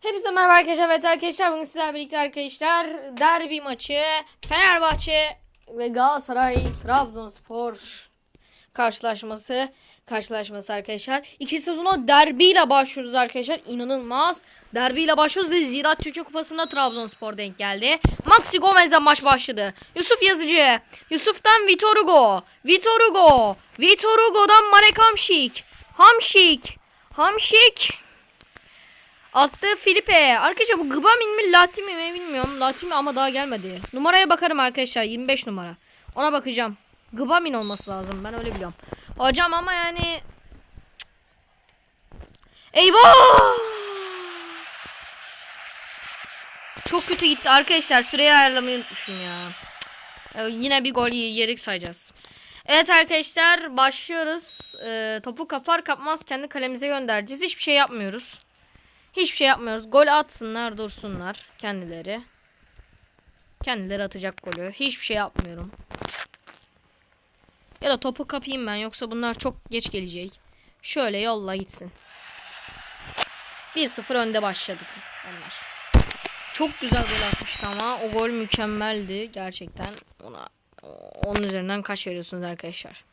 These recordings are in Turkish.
Hepinize merhaba arkadaşlar. Evet arkadaşlar bugün sizlerle birlikte arkadaşlar derbi maçı Fenerbahçe ve Galatasaray Trabzonspor karşılaşması karşılaşması arkadaşlar. İkinci sezona derbiyle başlıyoruz arkadaşlar. İnanılmaz. Derbiyle başlıyoruz ve Ziraat Türkiye Kupası'nda Trabzonspor denk geldi. Maxi Gomez'den maç başladı. Yusuf Yazıcı. Yusuf'tan Vitor Hugo. Vitor Hugo. Vitor Hugo'dan Marek Hamşik. Hamşik. Hamşik. Attı Filipe. Arkadaşlar bu Gbamin mi Latimi mi bilmiyorum. Latimi ama daha gelmedi. Numaraya bakarım arkadaşlar. 25 numara. Ona bakacağım. Gbamin olması lazım. Ben öyle biliyorum. Hocam ama yani Eyvah! Çok kötü gitti arkadaşlar. Süreyi ayarlamayı unutmuşum ya. Yine bir gol yedik sayacağız. Evet arkadaşlar başlıyoruz. Ee, topu kapar kapmaz kendi kalemize göndereceğiz. Hiçbir şey yapmıyoruz. Hiçbir şey yapmıyoruz. Gol atsınlar dursunlar kendileri. Kendileri atacak golü. Hiçbir şey yapmıyorum. Ya da topu kapayım ben yoksa bunlar çok geç gelecek. Şöyle yolla gitsin. 1-0 önde başladık onlar. Çok güzel gol atmıştı ama o gol mükemmeldi gerçekten. Ona onun üzerinden kaç veriyorsunuz arkadaşlar?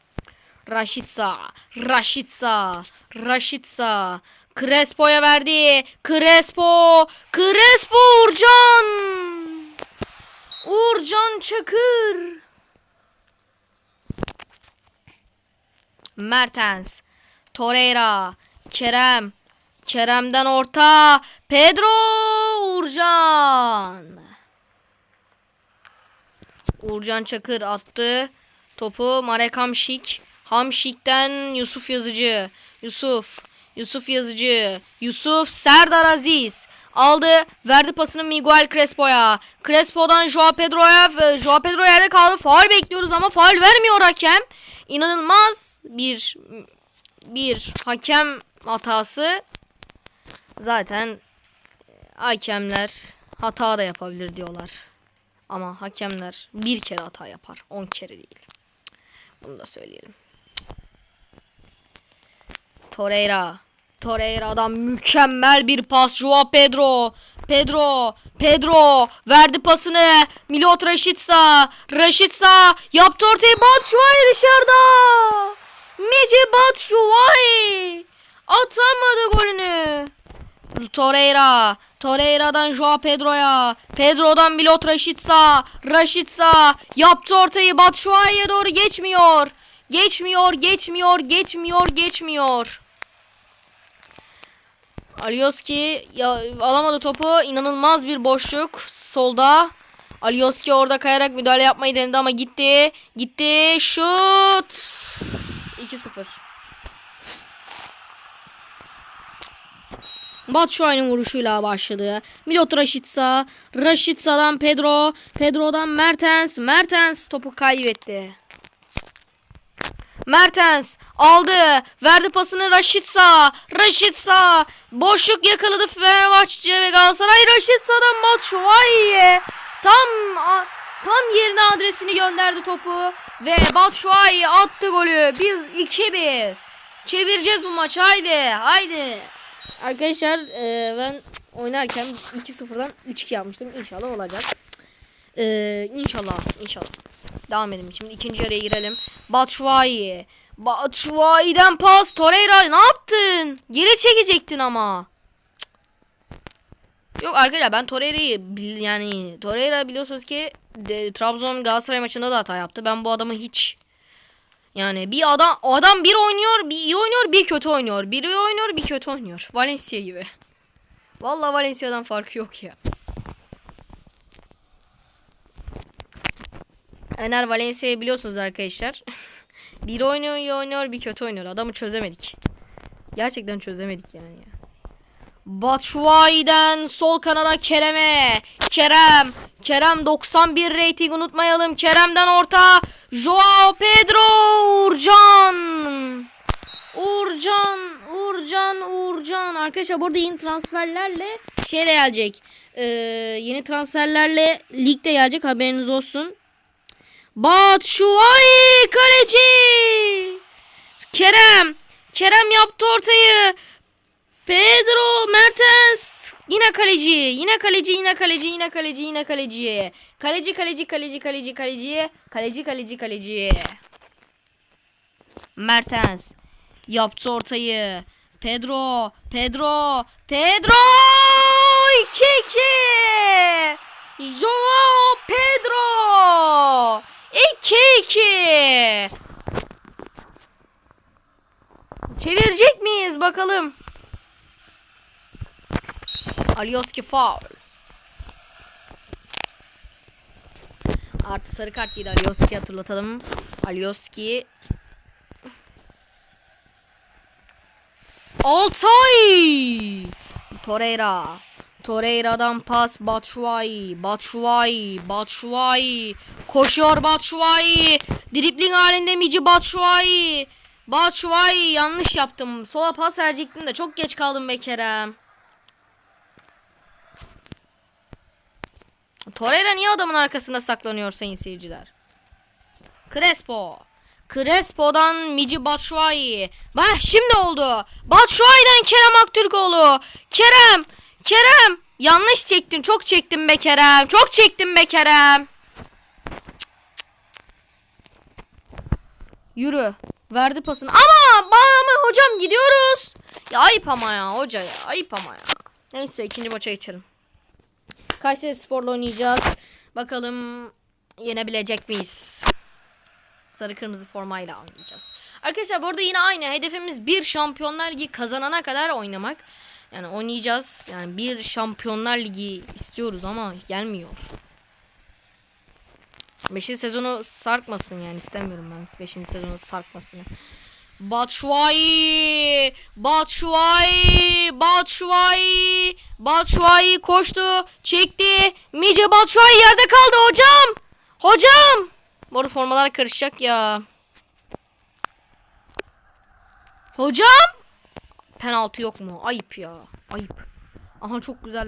Raşitsa, Raşitsa, Raşitsa. Crespo'ya verdi. Crespo, Crespo Uğurcan. Uğurcan Çakır. Mertens, Torreira, Kerem, Kerem'den orta, Pedro Uğurcan. Uğurcan Çakır attı. Topu Marek Hamşik. Hamşik'ten Yusuf Yazıcı. Yusuf. Yusuf Yazıcı. Yusuf Serdar Aziz. Aldı. Verdi pasını Miguel Crespo'ya. Crespo'dan Joao Pedro'ya. Joao Pedro yerde kaldı. Faul bekliyoruz ama faul vermiyor hakem. İnanılmaz bir bir hakem hatası. Zaten hakemler hata da yapabilir diyorlar. Ama hakemler bir kere hata yapar. 10 kere değil. Bunu da söyleyelim. Torreira. Torreira'dan mükemmel bir pas. Joao Pedro. Pedro. Pedro. Verdi pasını. Milot Raşitsa. Raşitsa. Yaptı ortayı. Batshuayi dışarıda. Mici Batshuayi. Atamadı golünü. Torreira. Torreira'dan Joao Pedro'ya. Pedro'dan Milot Raşitsa. Raşitsa yaptı ortayı. Batshuayi'ye doğru geçmiyor. Geçmiyor, geçmiyor, geçmiyor, geçmiyor. Alioski ya, alamadı topu. İnanılmaz bir boşluk solda. Alioski orada kayarak müdahale yapmayı denedi ama gitti. Gitti. Şut. 2-0. Batshuayi'nin vuruşuyla başladı. Milot Raşitsa. Raşitsa'dan Pedro. Pedro'dan Mertens. Mertens topu kaybetti. Mertens aldı. Verdi pasını Raşitsa. Raşitsa. Boşluk yakaladı Fenerbahçe ve Galatasaray. Raşitsa'dan Batshuayi'ye. Tam a- tam yerine adresini gönderdi topu. Ve Batshuayi attı golü. Biz 2-1. Çevireceğiz bu maçı. Haydi. Haydi. Arkadaşlar e, ben oynarken 2-0'dan 3-2 yapmıştım. İnşallah olacak. E, inşallah. inşallah. Devam edelim. Şimdi ikinci yarıya girelim. Batshuayi. Batshuayi'den pas. Torreira ne yaptın? Geri çekecektin ama. Yok arkadaşlar ben Torreira'yı yani Torreira biliyorsunuz ki de, Trabzon Galatasaray maçında da hata yaptı. Ben bu adamı hiç yani bir adam adam bir oynuyor, bir iyi oynuyor, bir kötü oynuyor. Biri oynuyor, bir kötü oynuyor. Valencia gibi. Vallahi Valencia'dan farkı yok ya. Ener Valencia'yı biliyorsunuz arkadaşlar. biri oynuyor, iyi oynuyor, bir kötü oynuyor. Adamı çözemedik. Gerçekten çözemedik yani ya. Batshuayi'den sol kanada Kerem'e. Kerem. Kerem 91 rating unutmayalım. Kerem'den orta. Joao Pedro Uğurcan. Uğurcan. Uğurcan. Uğurcan. Arkadaşlar burada yeni transferlerle şey de gelecek. Ee, yeni transferlerle ligde gelecek haberiniz olsun. Batshuayi kaleci. Kerem. Kerem yaptı ortayı. Pedro Mertens Yine kaleci, yine kaleci, yine kaleci, yine kaleci, yine kaleci. Kaleci, kaleci, kaleci, kaleci, kaleci. Kaleci, kaleci, kaleci. Mertens yaptı ortayı. Pedro, Pedro, Pedro! 2-2! Joao Pedro! 2-2! Çevirecek miyiz bakalım? Alioski foul. Artı sarı kart yedi Alioski hatırlatalım. Alioski Altay! Torreira. Torreira'dan pas Batshuayi. Batshuayi. Batshuayi. Koşuyor Batshuayi. Dribling halinde Mici Batshuayi. Batshuayi yanlış yaptım. Sola pas verecektim de çok geç kaldım be Kerem. Torreira niye adamın arkasında saklanıyor sayın seyirciler? Crespo. Crespo'dan Mici Batshuayi. Bak şimdi oldu. Batshuayi'den Kerem Aktürkoğlu. Kerem. Kerem. Yanlış çektin. Çok çektin be Kerem. Çok çektin be Kerem. Yürü. Verdi pasını. Ama, ama hocam gidiyoruz. Ya ayıp ama ya hoca ya. Ayıp ama ya. Neyse ikinci maça geçelim. Kayseri Spor'la oynayacağız. Bakalım yenebilecek miyiz? Sarı kırmızı formayla oynayacağız. Arkadaşlar bu arada yine aynı. Hedefimiz bir Şampiyonlar Ligi kazanana kadar oynamak. Yani oynayacağız. Yani bir Şampiyonlar Ligi istiyoruz ama gelmiyor. Beşinci sezonu sarkmasın yani istemiyorum ben. Beşinci sezonu sarkmasın. Batshuayi, Batshuayi, Batshuayi, Batshuayi koştu, çekti. Mice Batshuayi yerde kaldı hocam. Hocam. Bu formalar karışacak ya. Hocam. Penaltı yok mu? Ayıp ya. Ayıp. Aha çok güzel.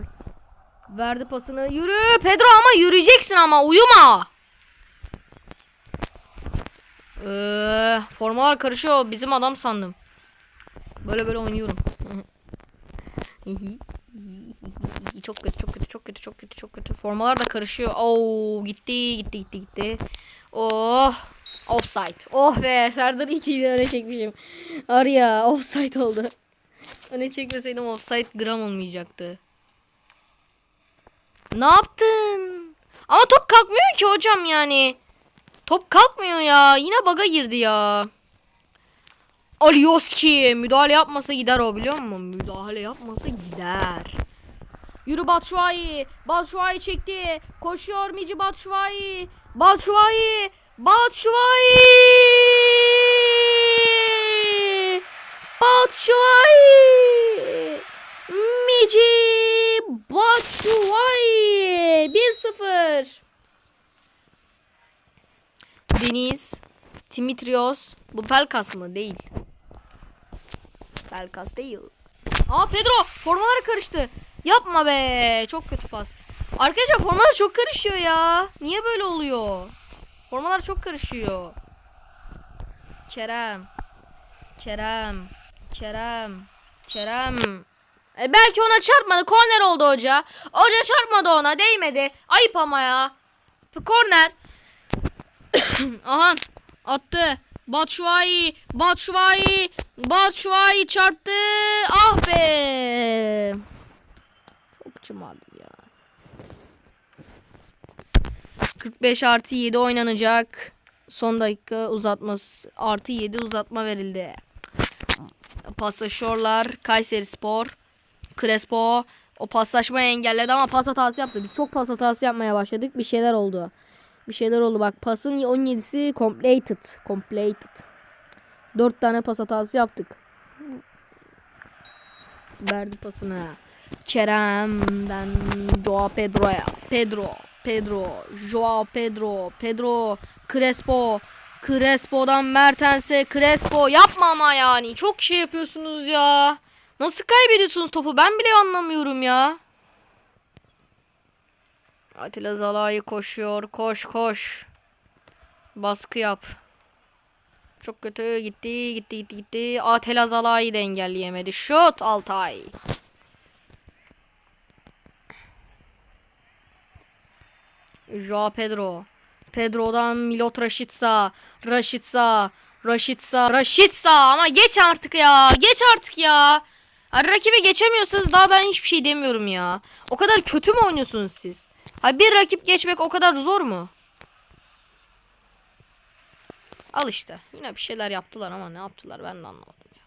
Verdi pasını. Yürü Pedro ama yürüyeceksin ama uyuma. Ee, formalar karışıyor. Bizim adam sandım. Böyle böyle oynuyorum. çok kötü, çok kötü, çok kötü, çok kötü, çok kötü. Formalar da karışıyor. Oo, gitti, gitti, gitti, gitti. Oh, offside. Oh be, Serdar ikiyi öne çekmişim. Ar ya, offside oldu. Öne çekmeseydim offside gram olmayacaktı. Ne yaptın? Ama top kalkmıyor ki hocam yani. Top kalkmıyor ya. Yine baga girdi ya. Alioski müdahale yapmasa gider o biliyor musun? Müdahale yapmasa gider. Yürü Batshuayi. Batshuayi çekti. Koşuyor Mici Batshuayi. Batshuayi. Batshuayi. Batshuayi. Mici Batshuayi. 1-0. Deniz, Dimitrios. Bu Pelkas mı? Değil. Pelkas değil. Aa Pedro formaları karıştı. Yapma be. Çok kötü pas. Arkadaşlar formalar çok karışıyor ya. Niye böyle oluyor? Formalar çok karışıyor. Kerem. Kerem. Kerem. Kerem. E belki ona çarpmadı. Korner oldu hoca. Hoca çarpmadı ona. Değmedi. Ayıp ama ya. Korner. Aha attı. Batshuayi, Batshuayi, Batshuayi çarptı. Ah be. Çok çımardım ya. 45 artı 7 oynanacak. Son dakika uzatması artı 7 uzatma verildi. Paslaşıyorlar. Kayseri Spor. Crespo o paslaşmayı engelledi ama pas hatası yaptı. Biz çok pas hatası yapmaya başladık. Bir şeyler oldu. Bir şeyler oldu bak. Pasın 17'si completed. Completed. 4 tane pas hatası yaptık. Verdi pasını. Kerem'den Joao Pedro'ya. Pedro. Pedro. Joao Pedro. Pedro. Crespo. Crespo'dan Mertens'e. Crespo. Yapma ama yani. Çok şey yapıyorsunuz ya. Nasıl kaybediyorsunuz topu? Ben bile anlamıyorum ya. Atilla Zalai koşuyor. Koş koş. Baskı yap. Çok kötü gitti gitti gitti gitti. Atilla Zalai de engelleyemedi. Şut Altay. Joao Pedro. Pedro'dan Milot Raşitsa. Raşitsa. Raşitsa. Raşitsa ama geç artık ya. Geç artık ya. Yani rakibe geçemiyorsanız daha ben hiçbir şey demiyorum ya. O kadar kötü mü oynuyorsunuz siz? Ha, bir rakip geçmek o kadar zor mu? Al işte. Yine bir şeyler yaptılar ama ne yaptılar ben de anlamadım ya.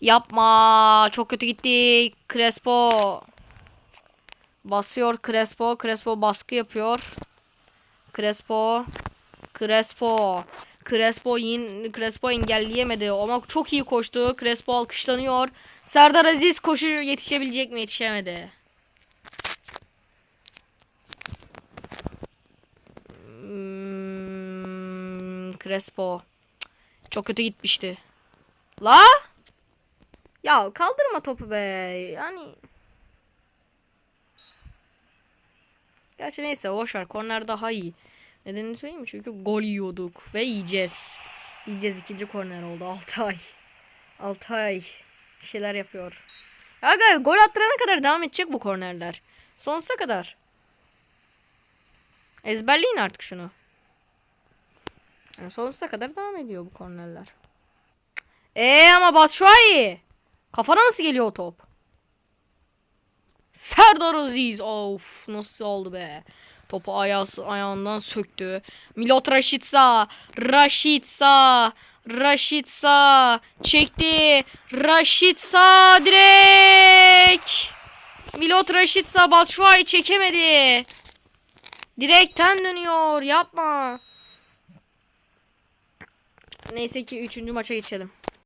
Yapma. Çok kötü gitti. Crespo. Basıyor Crespo. Crespo baskı yapıyor. Crespo. Crespo. Crespo yin Crespo engelleyemedi ama çok iyi koştu. Crespo alkışlanıyor. Serdar Aziz koşu yetişebilecek mi? Yetişemedi. Crespo. Çok kötü gitmişti. La? Ya kaldırma topu be. Yani Gerçi neyse boş ver. Korner daha iyi. Nedenini söyleyeyim mi? Çünkü gol yiyorduk ve yiyeceğiz. Yiyeceğiz ikinci korner oldu. Altay. Altay. Bir şeyler yapıyor. Aga gol attırana kadar devam edecek bu kornerler. Sonsuza kadar. Ezberleyin artık şunu. Yani sonsuza kadar devam ediyor bu kornerler. Eee ama Batshuayi. Kafana nasıl geliyor o top? Serdar Aziz. Of nasıl oldu be. Topu ayağı, ayağından söktü. Milot Rashica. Rashica. Rashica. Çekti. Rashica direkt. Milot Rashica Batshuayi çekemedi. Direkten dönüyor. Yapma. Neyse ki 3. maça geçelim.